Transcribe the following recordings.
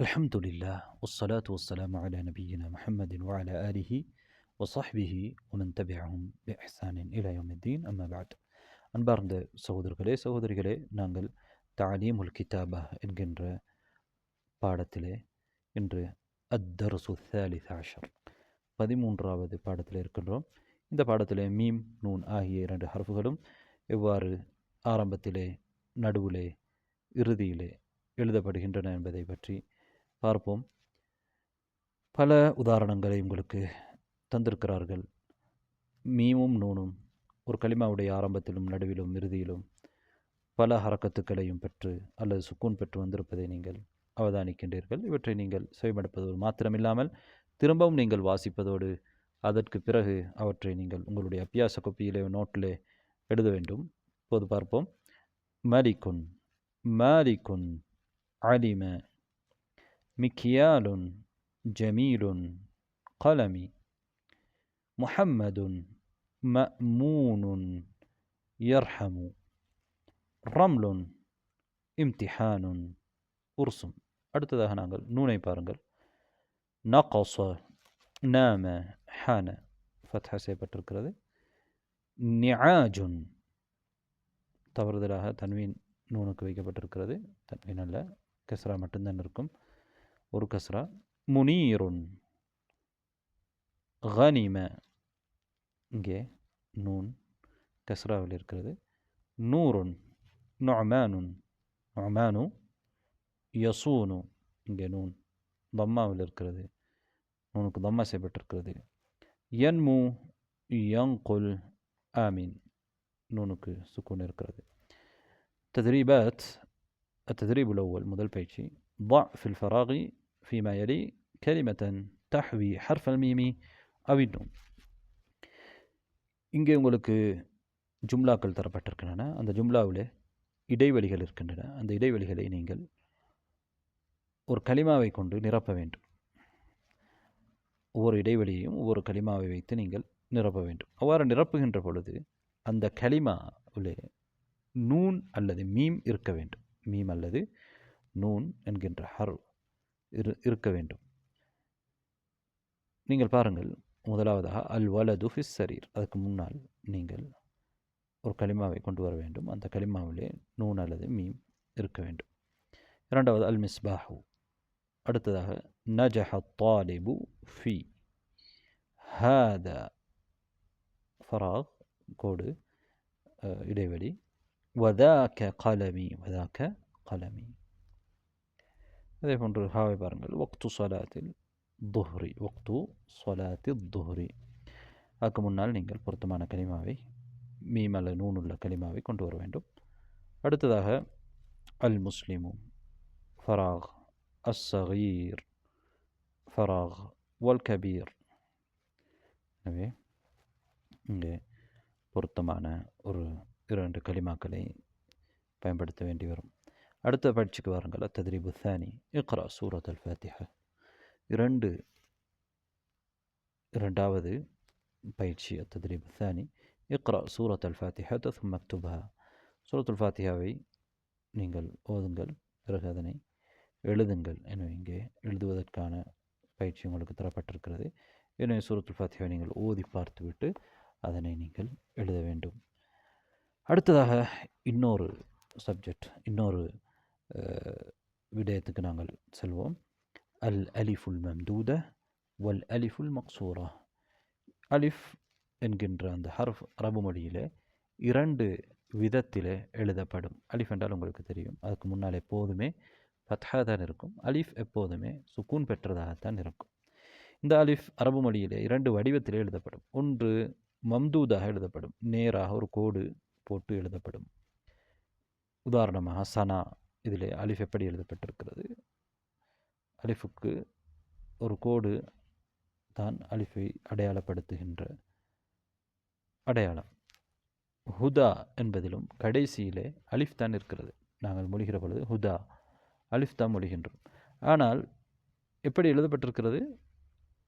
الحمد لله والصلاة والسلام على نبينا محمد وعلى آله وصحبه ومن تبعهم بإحسان إلى يوم الدين أما بعد அன்பார்ந்த சகோதரர்களே சகோதரிகளே நாங்கள் தாலீமுல் கிதாபா என்கின்ற பாடத்திலே இன்று அத்தரசு தாலித் ஆஷர் பதிமூன்றாவது பாடத்தில் இருக்கின்றோம் இந்த பாடத்திலே மீம் நூன் ஆகிய இரண்டு ஹர்ஃபுகளும் எவ்வாறு ஆரம்பத்திலே நடுவிலே இறுதியிலே எழுதப்படுகின்றன என்பதை பற்றி பார்ப்போம். பல உதாரணங்களை உங்களுக்கு தந்திருக்கிறார்கள். மீமும் நூனும் ஒரு களிமாவுடைய ஆரம்பத்திலும் நடுவிலும் இறுதியிலும் பல ஹரக்கத்துக்களையும் பெற்று அல்லது சுக்கூன் பெற்று வந்திருப்பதை நீங்கள் அவதானிக்கின்றீர்கள். இவற்றை நீங்கள் செவிமடுப்பதோடு மாத்திரமில்லாமல் திரும்பவும் நீங்கள் வாசிப்பதோடு அதற்கு பிறகு அவற்றை நீங்கள் உங்களுடைய அபியாச கொப்பியிலே நோட்டிலே எழுத வேண்டும். இப்போது பார்ப்போம். மாலிகுன் மாலிகுன் அலிம மிக்கியாலுன் ஜமீலுன் قلمي محمد مأمون يرحم رمل امتحان உர்சும் அடுத்ததாக நாங்கள் நூனை பாருங்கள் நகச நாம ஹான ஃபத்ஹா செய்யப்பட்டிருக்கிறது நிஆஜுன் தவறுதலாக தன்வீன் நூனுக்கு வைக்கப்பட்டிருக்கிறது தன்வீன் அல்ல கஸ்ரா மட்டும்தான் இருக்கும் ஒரு கஸ்ரா முனீருன் கனிம இங்கே நூன் கஸ்ராவில் இருக்கிறது நூறுன் நொமானுன் நொமானு யசூனு இங்கே நூன் தம்மாவில் இருக்கிறது நூனுக்கு தம்மா செய்யப்பட்டிருக்கிறது யன்மு யங்குல் ஆமீன் நூனுக்கு சுக்கூன் இருக்கிறது تدريبات التدريب الأول முதல் பயிற்சி ضع في الفراغ فيما يلي كلمة تحوي حرف الميم أو النون இங்கே உங்களுக்கு ஜும்லாக்கள் தரப்பட்டிருக்கின்றன அந்த ஜும்லாவில் இடைவெளிகள் இருக்கின்றன அந்த இடைவெளிகளை நீங்கள் ஒரு களிமாவை கொண்டு நிரப்ப வேண்டும் ஒவ்வொரு இடைவெளியையும் ஒவ்வொரு களிமாவை வைத்து நீங்கள் நிரப்ப வேண்டும் அவ்வாறு நிரப்புகின்ற பொழுது அந்த களிமாவிலே நூன் அல்லது மீம் இருக்க வேண்டும் மீம் அல்லது நூன் என்கின்ற ஹர் இரு இருக்க வேண்டும். நீங்கள் பாருங்கள் முதலாவதாக அல் வலது ஃபிஸ் சரீர் அதுக்கு முன்னால் நீங்கள் ஒரு களிமாவை கொண்டு வர வேண்டும். அந்த களிமாவிலே நூன் அல்லது மீம் இருக்க வேண்டும். இரண்டாவது அல் மிஸ்பாஹு அடுத்ததாக நஜஹ தாலிபு ஃபி. ஹாத ஃபராக் கோடு இடைவெளி. வதாக்க கலமி வதாக்க கலமி அதே போன்று ஹாவை பாருங்கள் வக்து சொலாத்தில் துஹ்ரி வக்து சொலாத்தி துஹ்ரி அதுக்கு முன்னால் நீங்கள் பொருத்தமான கலிமாவை மீம் அல்ல நூனுள்ள கலிமாவை கொண்டு வர வேண்டும் அடுத்ததாக அல் முஸ்லிமு ஃபராக் அஸ் சகீர் ஃபராக் வல் கபீர் எனவே இங்கே பொருத்தமான ஒரு இரண்டு களிமாக்களை பயன்படுத்த வேண்டி வரும். அடுத்த பயிற்சிக்கு வாருங்கள். அத்ததிரிபு தானி இக்ரா சூரத் அல் ஃபாத்திஹா இரண்டு இரண்டாவது பயிற்சி அத்ததிரிபு தானி இக்ரா சூரத் அல் ஃபாத்திஹா தும் மக்துபா சூரத் அல் ஃபாத்திஹாவை நீங்கள் ஓதுங்கள். பிறகு அதனை எழுதுங்கள். என இங்கே எழுதுவதற்கான பயிற்சி உங்களுக்கு தரப்பட்டிருக்கிறது. எனவே சூரத்துல் ஃபாத்தியாவை நீங்கள் ஓதி பார்த்துவிட்டு அதனை நீங்கள் எழுத வேண்டும். அடுத்ததாக இன்னொரு சப்ஜெக்ட் இன்னொரு விடயத்துக்கு நாங்கள் செல்வோம் அல் அலிஃபுல் மம்தூத வல் அலிஃபுல் மக்சூரா அலிஃப் என்கின்ற அந்த ஹர்ஃப் அரபு மொழியில் இரண்டு விதத்தில் எழுதப்படும். அலிஃப் என்றால் உங்களுக்கு தெரியும். அதுக்கு முன்னால் எப்போதுமே ஃபத்ஹா தான் இருக்கும். அலிஃப் எப்போதுமே சுக்கூன் பெற்றதாகத்தான் இருக்கும். இந்த அலிஃப் அரபு மொழியில் இரண்டு வடிவத்தில் எழுதப்படும். ஒன்று மம்தூதாக எழுதப்படும். நேராக ஒரு கோடு போட்டு எழுதப்படும். உதாரணமாக சனா. இதில் அலிஃப் எப்படி எழுதப்பட்டிருக்கிறது? அலிஃபுக்கு ஒரு கோடு தான் அலிஃபை அடையாளப்படுத்துகின்ற அடையாளம். ஹுதா என்பதிலும் கடைசியிலே அலிஃப் தான் இருக்கிறது. நாங்கள் மொழிகிற பொழுது ஹுதா அலிஃப் தான் மொழிகின்றோம் ஆனால் எப்படி எழுதப்பட்டிருக்கிறது?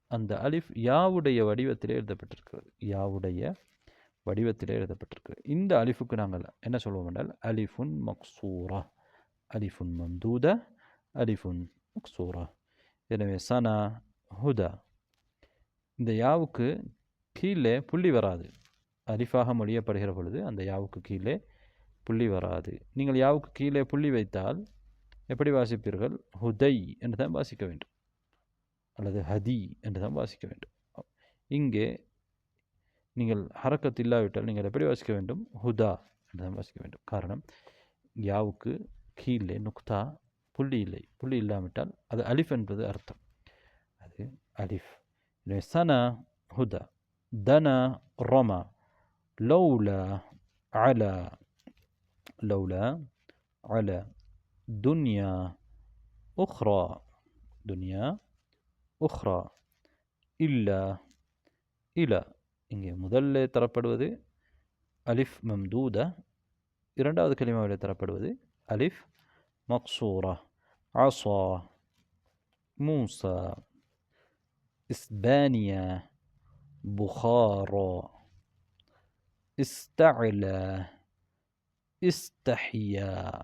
அந்த அலிஃப் யாவுடைய வடிவத்திலே எழுதப்பட்டிருக்கிறது. யாவுடைய வடிவத்திலே எழுதப்பட்டிருக்கிறது. இந்த அலிஃபுக்கு நாங்கள் என்ன சொல்வோம் என்றால் அலிஃபுன் மக்சூரா. அலிஃபுன் மம்தூத அலிஃபுன் மக்சூரா எனவே சனா ஹுதா. இந்த யாவுக்கு கீழே புள்ளி வராது. அரிஃபாக மொழியப்படுகிற பொழுது அந்த யாவுக்கு கீழே புள்ளி வராது. நீங்கள் யாவுக்கு கீழே புள்ளி வைத்தால் எப்படி வாசிப்பீர்கள்? ஹுதை என்று தான் வாசிக்க வேண்டும். அல்லது ஹதி என்று தான் வாசிக்க வேண்டும். இங்கே நீங்கள் ஹரக்கத் இல்லாவிட்டால் நீங்கள் எப்படி வாசிக்க வேண்டும்? ஹுதா என்று தான் வாசிக்க வேண்டும். காரணம் யாவுக்கு கீழே நுக்தா புள்ளி இல்லை புள்ளி இல்லாவிட்டால் அது அலிஃப் என்பது அர்த்தம். அது அலிஃப். எனவே சனா ஹுதா தன ரொமா லௌலா அலா லௌலா அல துன்யா உஹ்ரா துன்யா உஹ்ரா இல்லா இலா. இங்கே முதல்ல தரப்படுவது அலிஃப் மம்தூதா இரண்டாவது கலிமாவில் தரப்படுவது அலிஃப் مقصورة. ஆசா மூசா இஸ்பானியா புகாரா استعلى. இஸ்தஹியா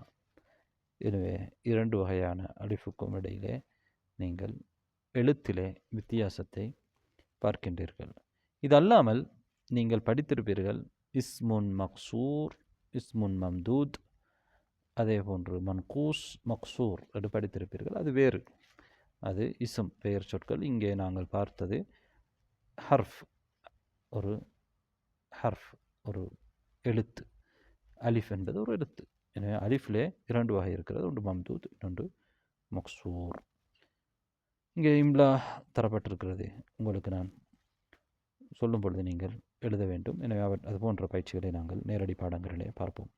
எனவே இரண்டு வகையான அழிப்புக்கும் இடையிலே நீங்கள் எழுத்திலே வித்தியாசத்தை பார்க்கின்றீர்கள். இதல்லாமல் நீங்கள் படித்திருப்பீர்கள் இஸ்முன் மக்சூர் இஸ்முன் மம்தூத் அதே போன்று மன்கூஸ் மக்சூர் என்று படித்திருப்பீர்கள் அது வேறு. அது இசம் பெயர் சொற்கள். இங்கே நாங்கள் பார்த்தது ஹர்ஃப் ஒரு ஹர்ஃப் ஒரு எழுத்து. அலிஃப் என்பது ஒரு எழுத்து. எனவே அலிஃப்லே இரண்டு வகை இருக்கிறது. ஒன்று மம்தூத் இன்னொன்று மக்சூர். இங்கே இம்லா தரப்பட்டிருக்கிறது. உங்களுக்கு நான் சொல்லும் பொழுது நீங்கள் எழுத வேண்டும். எனவே அவர் அது போன்ற பயிற்சிகளை நாங்கள் நேரடி பாடங்களிலே பார்ப்போம்.